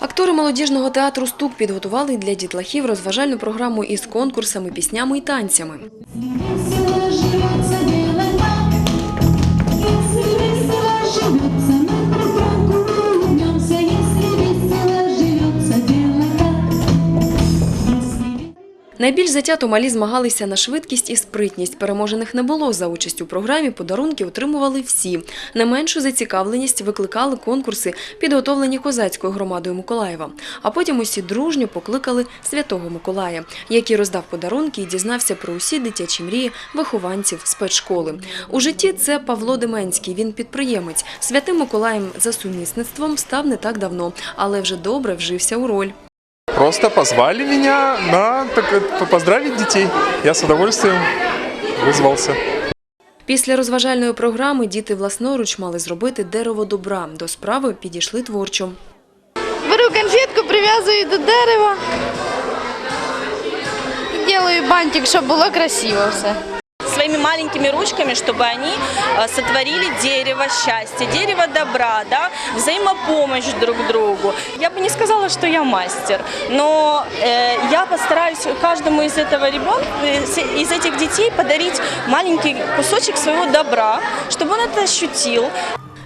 Актори молодіжного театру Стук підготували для дітлахів розважальну програму із конкурсами, піснями і танцями. Найбільш затято малі змагалися на швидкість і спритність. Переможених не було. За участь у програмі подарунки отримували всі. Не меншу зацікавленість викликали конкурси, підготовлені козацькою громадою Миколаєва. А потім усі дружньо покликали Святого Миколая, який роздав подарунки і дізнався про усі дитячі мрії вихованців спецшколи. У житті це Павло Деменський. Він підприємець. Святим Миколаєм за сумісництвом став не так давно, але вже добре вжився у роль. Просто позвали меня на так, э, поздравить детей. Я с удовольствием вызвался. Після розважальної програми діти власноруч мали зробити дерево добра. До справи підійшли творчо. Беру конфетку, прив'язую до дерева. І Делаю бантик, щоб було красиво все своими маленькими ручками, чтобы они э, сотворили дерево счастья, дерево добра, да, взаимопомощь друг другу. Я бы не сказала, что я мастер, но э, я постараюсь каждому из этого ребенка, из этих детей подарить маленький кусочек своего добра, чтобы он это ощутил,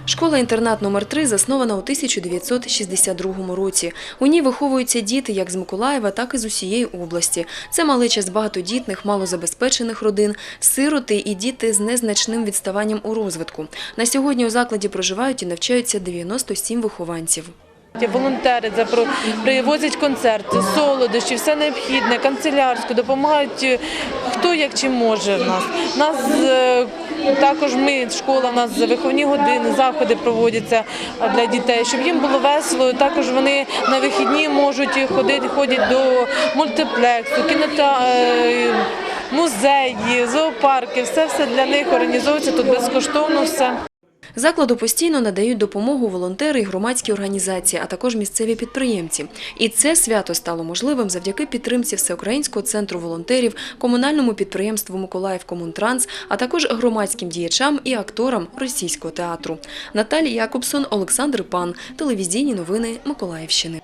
Школа-інтернат номер 3 заснована у 1962 році. У ній виховуються діти як з Миколаєва, так і з усієї області. Це малеча з багатодітних, малозабезпечених родин, сироти і діти з незначним відставанням у розвитку. На сьогодні у закладі проживають і навчаються 97 вихованців. Волонтери привозять концерти, солодощі, все необхідне, канцелярську, допомагають е, хто як чим може в нас. Нас е, також ми, школа, у нас виховні години, заходи проводяться для дітей, щоб їм було весело. Також вони на вихідні можуть ходити, ходять до мультиплексу, кінота. е, Музеї, зоопарки, все все для них організовується тут безкоштовно все. Закладу постійно надають допомогу волонтери і громадські організації, а також місцеві підприємці. І це свято стало можливим завдяки підтримці Всеукраїнського центру волонтерів, комунальному підприємству Миколаїв Комунтранс, а також громадським діячам і акторам російського театру. Наталія Якобсон, Олександр Пан, телевізійні новини Миколаївщини.